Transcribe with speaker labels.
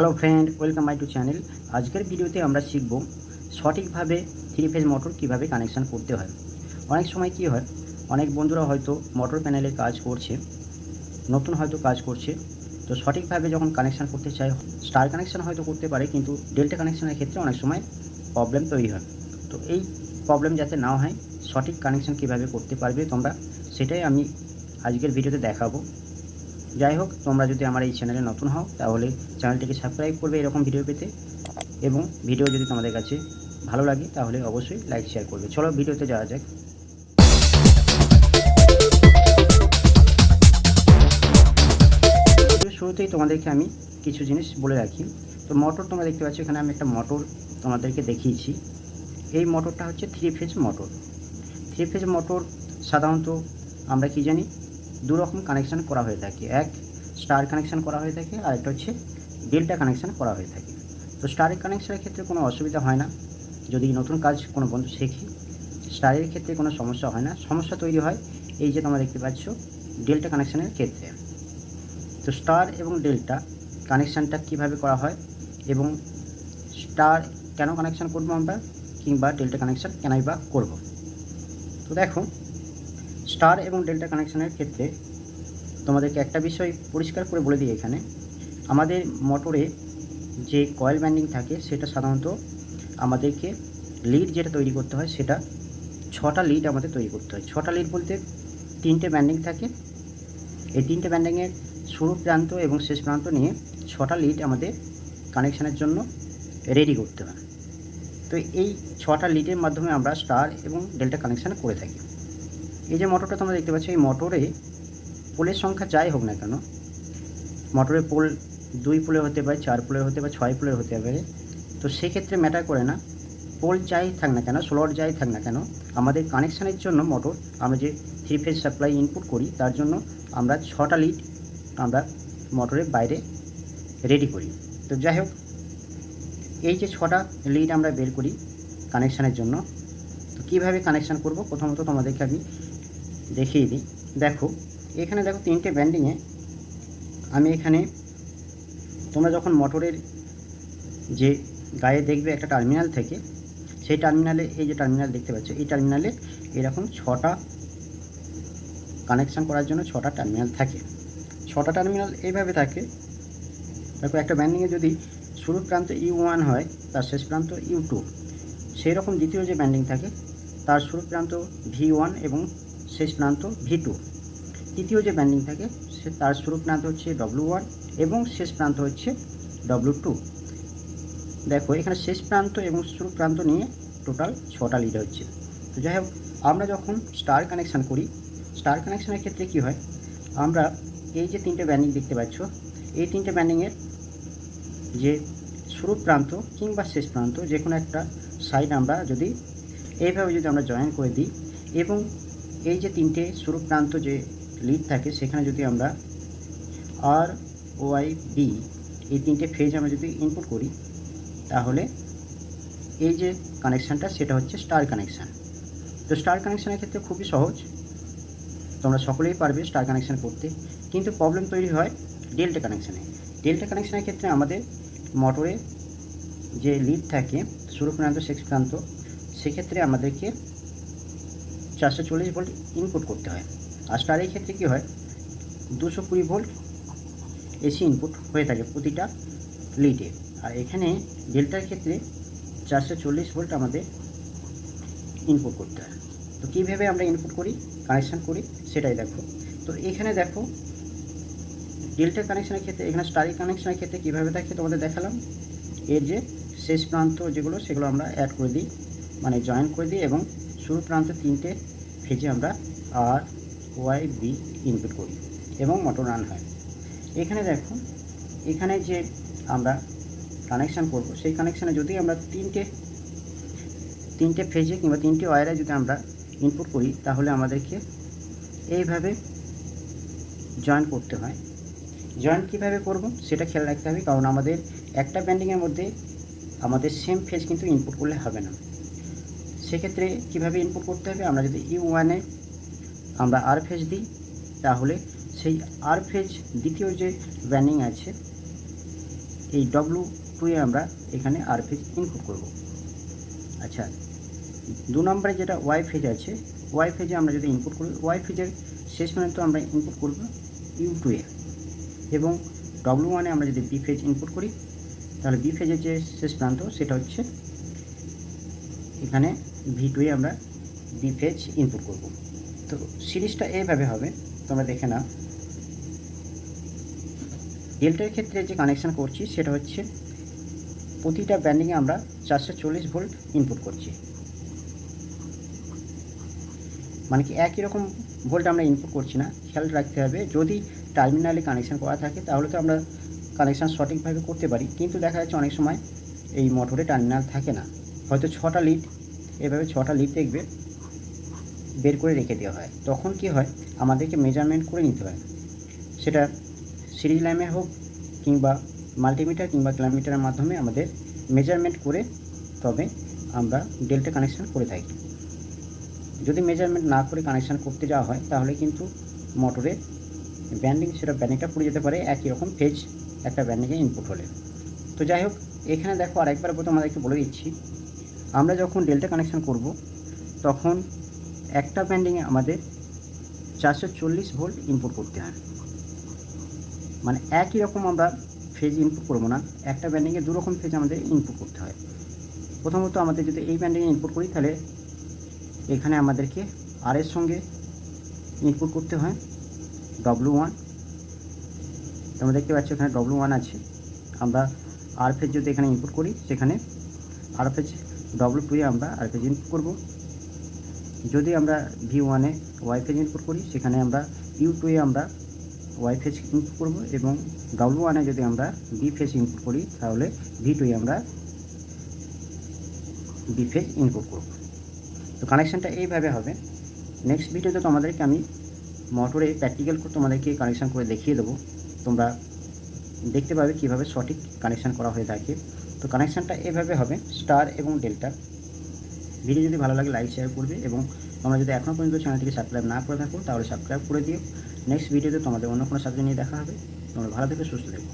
Speaker 1: Hello friend welcome my to channel আজকের ভিডিওতে আমরা শিখব সঠিকভাবে থ্রি ফেজ মোটর কীভাবে কানেকশান করতে হয়। অনেক সময় কি হয়, অনেক বন্ধুরা হয়তো মোটর প্যানেলে কাজ করছে, নতুন হয়তো কাজ করছে, তো সঠিকভাবে যখন কানেকশান করতে চায় স্টার কানেকশান হয়তো করতে পারে, কিন্তু ডেল্টা কানেকশানের ক্ষেত্রে অনেক সময় প্রবলেম তৈরি হয়। তো এই প্রবলেম যাতে না হয়, সঠিক কানেকশান কীভাবে করতে পারবে তোমরা, সেটাই আমি আজকের ভিডিওতে দেখাবো। যাই হোক, তোমরা যদি আমার এই চ্যানেলে নতুন হও, তাহলে চ্যানেলটিকে সাবস্ক্রাইব করবে এরকম ভিডিও পেতে। এবং ভিডিও যদি তোমাদের কাছে ভালো লাগে, তাহলে অবশ্যই লাইক শেয়ার করবে। চলো ভিডিওতে যাওয়া যাক। শুরুতেই তোমাদেরকে আমি কিছু জিনিস বলে রাখি। তো মোটর তোমরা দেখতে পাচ্ছ, এখানে আমি একটা মোটর তোমাদেরকে দেখিয়েছি। এই মোটরটা হচ্ছে three phase motor three phase motor সাধারণত আমরা কি জানি? দু রকম কানেকশান করা হয়ে থাকে। এক স্টার কানেকশান করা হয়ে থাকে আর একটা হচ্ছে ডেল্টা কানেকশান করা হয়ে থাকে। তো স্টারের কানেকশানের ক্ষেত্রে কোনো অসুবিধা হয় না। যদি নতুন কাজ কোনো বন্ধু শেখে স্টারের ক্ষেত্রে কোনো সমস্যা হয় না। সমস্যা তৈরি হয় এই যে তোমরা দেখতে পাচ্ছ ডেল্টা কানেকশানের ক্ষেত্রে। তো স্টার এবং ডেল্টা কানেকশানটা কীভাবে করা হয় এবং স্টার কেন কানেকশান করব আমরা কিংবা ডেল্টা কানেকশান কেনই বা করব? তো দেখো স্টার এবং ডেল্টা কানেকশানের ক্ষেত্রে তোমাদেরকে একটা বিষয় পরিষ্কার করে বলে দিই এখানে। আমাদের মোটরে যে কয়েল ব্যান্ডিং থাকে, সেটা সাধারণত আমাদেরকে লিড যেটা তৈরি করতে হয়, সেটা ছটা লিড আমাদের তৈরি করতে হয়। ছটা লিড বলতে তিনটে ব্যান্ডিং থাকে। এই তিনটে ব্যান্ডিংয়ের শুরু প্রান্ত এবং শেষ প্রান্ত নিয়ে ছটা লিড আমাদের কানেকশানের জন্য রেডি করতে হয়। তো এই ছটা লিডের মাধ্যমে আমরা স্টার এবং ডেল্টা কানেকশান করে থাকি। এই যে মোটরটা তোমরা দেখতে পাচ্ছ, এই মোটরে পোলের সংখ্যা যাই হোক না কেন মোটরের পোল দুই পোলে হতে পারে, চার পোলে হতে পারে, ছয় পোলের হতে পারে, তো সেক্ষেত্রে ম্যাটার করে না। পোল যাই থাক না কেন স্লট যাই থাক না কেন, আমাদের কানেকশানের জন্য মোটর আমরা যে থ্রি ফেজ সাপ্লাই ইনপুট করি, তার জন্য আমরা ছটা লিড আমরা মোটরের বাইরে রেডি করি। তো যাই হোক, এই যে ছটা লিড আমরা বের করি কানেকশানের জন্য, তো কীভাবে কানেকশান করব? প্রথমত তোমাদেরকে আমি দেখিয়ে দিই। দেখো, এখানে দেখো তিনটে ব্যান্ডিংয়ে আমি এখানে তোমরা যখন মোটরের যে গায়ে দেখবে একটা টার্মিনাল থেকে, সেই টার্মিনালে এই যে টার্মিনাল দেখতে পাচ্ছ, এই টার্মিনালে এরকম ছটা কানেকশান করার জন্য ছটা টার্মিনাল থাকে। ছটা টার্মিনাল এইভাবে থাকে। দেখো, একটা ব্যান্ডিংয়ে যদি শুরুর প্রান্ত ইউ ওয়ান হয়, তার শেষ প্রান্ত ইউ টু সেই রকম দ্বিতীয় যে ব্যান্ডিং থাকে, তার শুরু প্রান্ত ভি ওয়ান এবং শেষ প্রান্ত ভি টু তৃতীয় যে ব্যান্ডিং থাকে, সে তার শুরু প্রান্ত হচ্ছে ডব্লু ওয়ান এবং শেষ প্রান্ত হচ্ছে ডব্লু টু দেখো, এখানে শেষ প্রান্ত এবং শুরু প্রান্ত নিয়ে টোটাল ছটা লিড হচ্ছে। তো যাই হোক, আমরা যখন স্টার কানেকশান করি স্টার কানেকশানের ক্ষেত্রে কি হয়? আমরা এই যে তিনটে ব্যান্ডিং দেখতে পাচ্ছ, এই তিনটে ব্যান্ডিংয়ের যে শুরু প্রান্ত কিংবা শেষ প্রান্ত যে কোনো একটা সাইড আমরা যদি এইভাবে যদি আমরা জয়েন করে দিই এবং এই যে তিনটে শুরু প্রান্ত যে লিড থাকে, সেখানে যদি আমরা আর ওয়াই বি এই তিনটে ফেজ আমরা যদি ইনপুট করি, তাহলে এই যে কানেকশানটা সেটা হচ্ছে স্টার কানেকশান তো স্টার কানেকশানের ক্ষেত্রে খুবই সহজ। তোমরা সকলেই পারবে স্টার কানেকশান করতে। কিন্তু প্রবলেম তৈরি হয় ডেল্টা কানেকশানে ডেল্টা কানেকশানের ক্ষেত্রে আমাদের মোটরে যে লিড থাকে শুরু প্রান্ত শেষ প্রান্ত, সেক্ষেত্রে আমাদেরকে চারশো চল্লিশ ভোল্ট ইনপুট করতে হয়। আর স্টারের ক্ষেত্রে কী হয়? দুশো কুড়ি ভোল্ট এসি ইনপুট হয়ে থাকে প্রতিটা লিডে আর এখানে ডেল্টার ক্ষেত্রে চারশো চল্লিশ ভোল্ট আমাদের ইনপুট করতে হয়। তো কীভাবে আমরা ইনপুট করি? কানেকশান করি? সেটাই দেখো। তো এখানে দেখো ডেল্টা কানেকশানের ক্ষেত্রে, এখানে স্টারি কানেকশানের ক্ষেত্রে কীভাবে দেখে তোমাদের দেখালাম? এর যে শেষ প্রান্ত যেগুলো, সেগুলো আমরা অ্যাড করে দিই মানে জয়েন করে দিই এবং শুরু প্রান্ত তিনটে ফেজে আমরা আর ওয়াই বি ইনপুট করি এবং মোটর রান হয়। এখানে দেখুন, এখানে যে আমরা কানেকশান করব, সেই কানেকশানে যদি আমরা তিনটে তিনটে ফেজে কিংবা তিনটে ওয়ারে যদি আমরা ইনপুট করি, তাহলে আমাদেরকে এইভাবে জয়েন করতে হয়। জয়েন কীভাবে করব, সেটা খেয়াল রাখতে হবে, কারণ আমাদের একটা ব্যান্ডিংয়ের মধ্যে আমাদের সেম ফেজ কিন্তু ইনপুট করলে হবে না। সেক্ষেত্রে কীভাবে ইনপুট করতে হবে? আমরা যদি ইউ ওয়ানে আমরা আর ফেজ দিই, তাহলে সেই আর ফেজ দ্বিতীয় যে ব্যান্ডিং আছে, এই ডব্লু টুয়ে আমরা এখানে আর ফেজ ইনপুট করব। আচ্ছা দু নম্বরে যেটা ওয়াই ফেজ আছে ওয়াই ফেজে আমরা যদি ইনপুট করি ওয়াই ফেজের শেষ পর্যন্ত আমরা ইনপুট করব ইউ টুয়ে এবং ডব্লু ওয়ানে আমরা যদি বি ফেজ ইনপুট করি, তাহলে বি ফেজের যে শেষ প্রান্ত, সেটা হচ্ছে এখানে ভি টুয়ে আমরা বি ফেজ ইনপুট করব। তো সিরিজটা এইভাবে হবে, তোমরা দেখে নাও। ডেল্টার ক্ষেত্রে যে কানেকশান করছি, সেটা হচ্ছে প্রতিটা ব্যান্ডিংয়ে আমরা চারশো চল্লিশ ভোল্ট ইনপুট করছি। মানে কি একই রকম ভোল্ট আমরা ইনপুট করছি না। খেয়াল রাখতে হবে, যদি টার্মিনালে কানেকশান করা থাকে, তাহলে তো আমরা কানেকশান সঠিকভাবে করতে পারি। কিন্তু দেখা যাচ্ছে অনেক সময় এই মোটরে টার্মিনাল থাকে না। হয়তো ছটা লিড এভাবে ছটা লিড দেখবে, বের করে রেখে দেওয়া হয়। তখন কি হয়? আমাদেরকে মেজারমেন্ট করে নিতে হয়। সেটা সিরিজ ল্যামে হোক কিংবা মাল্টিমিটার কিংবা কিলোমিটারের মাধ্যমে আমাদের মেজারমেন্ট করে তবে আমরা ডেল্টা কানেকশান করে থাকি। যদি মেজারমেন্ট না করে কানেকশান করতে যাওয়া হয়, তাহলে কিন্তু মোটরের ব্যান্ডিং সেটা ব্যান্ডিংটা পড়ে যেতে পারে, একই রকম ফেজ একটা ব্যান্ডিংয়ে ইনপুট হলে। তো যাই হোক, এখানে দেখো আরেকবার আমাদেরকে বলে দিচ্ছি। আমরা যখন ডেল্টা কানেকশান করব, তখন একটা ব্যান্ডিংয়ে আমাদের চারশো চল্লিশ ভোল্ট ইনপুট করতে হয়। মানে একই রকম আমরা ফেজ ইনপুট করব না, একটা ব্যান্ডিংয়ে দু রকম ফেজ আমাদের ইনপুট করতে হয়। প্রথমত আমাদের যদি এই ব্যান্ডিংয়ে ইনপুট করি, তাহলে এখানে আমাদেরকে আর এর সঙ্গে ইনপুট করতে হয় ডব্লু ওয়ান তোমরা দেখতে পাচ্ছ এখানে ডব্লু ওয়ান আছে। আমরা আর ফেজ যদি এখানে ইনপুট করি, সেখানে আর ফেজ ডব্লু টুয়ে আমরা আর ফেজ ইনপুট করব। যদি আমরা ভি ওয়ানে ওয়াই ফেজ ইনপুট করি, সেখানে আমরা ইউ টুয়ে আমরা ওয়াই ফেজ ইনপুট করব এবং ডব্লু ওয়ানে যদি আমরা বি ফেজ ইনপুট করি, তাহলে ভি টুয়ে আমরা বি ফেজ ইনপুট করব। তো কানেকশানটা এইভাবে হবে। নেক্সট ভিডিওতে তোমাদেরকে আমি মোটরে প্র্যাকটিক্যাল করে তোমাদেরকে কানেকশান করে দেখিয়ে দেবো। তোমরা দেখতে পাবে কীভাবে সঠিক কানেকশান করা হয়ে থাকে। তো কানেকশানটা এভাবে হবে স্টার এবং ডেল্টা ভিডিও যদি ভালো লাগে লাইক শেয়ার করবে এবং তোমরা যদি এখনও পর্যন্ত চ্যানেলটিকে সাবস্ক্রাইব না করে থাকো, তাহলে সাবস্ক্রাইব করে দিও। নেক্সট ভিডিওতে তোমাদের অন্য কোনো সাবজেক্ট নিয়ে দেখা হবে। তোমরা ভালো থেকে, সুস্থ থেকো।